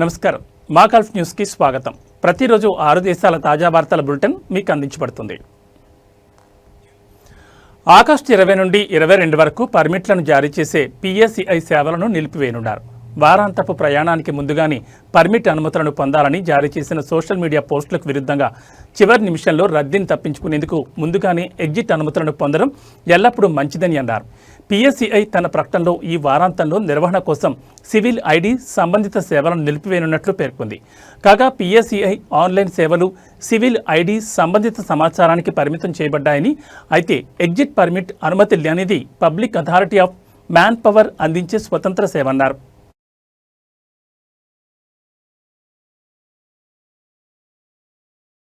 నమస్కారం. మాకల్ఫ్ న్యూస్కి స్వాగతం. ప్రతిరోజు ఆరు దేశాల తాజా వార్తల బులెటిన్ మీకు అందించబడుతుంది. ఆగస్టు ఇరవై నుండి ఇరవై రెండు వరకు పర్మిట్లను జారీ చేసే పిఎస్సిఐ సేవలను నిలిపివేయనున్నారు. వారాంతపు ప్రయాణానికి ముందుగానే పర్మిట్ అనుమతులను పొందాలని జారీ చేసిన సోషల్ మీడియా పోస్టులకు విరుద్ధంగా చివరి నిమిషంలో రద్దీని తప్పించుకునేందుకు ముందుగానే ఎగ్జిట్ అనుమతులను పొందడం ఎల్లప్పుడూ మంచిదని అన్నారు. పిఎస్సిఐ తన ప్రకటనలో ఈ వారాంతంలో నిర్వహణ కోసం సివిల్ ఐడి సంబంధిత సేవలను నిలిపివేయనున్నట్లు పేర్కొంది. కాగా పిఎస్సిఐ ఆన్లైన్ సేవలు సివిల్ ఐడి సంబంధిత సమాచారానికి పరిమితం చేయబడ్డాయని అయితే ఎగ్జిట్ పర్మిట్ అనుమతి లేనిది public authority of manpower అందించే స్వతంత్ర సేవ అన్నారు.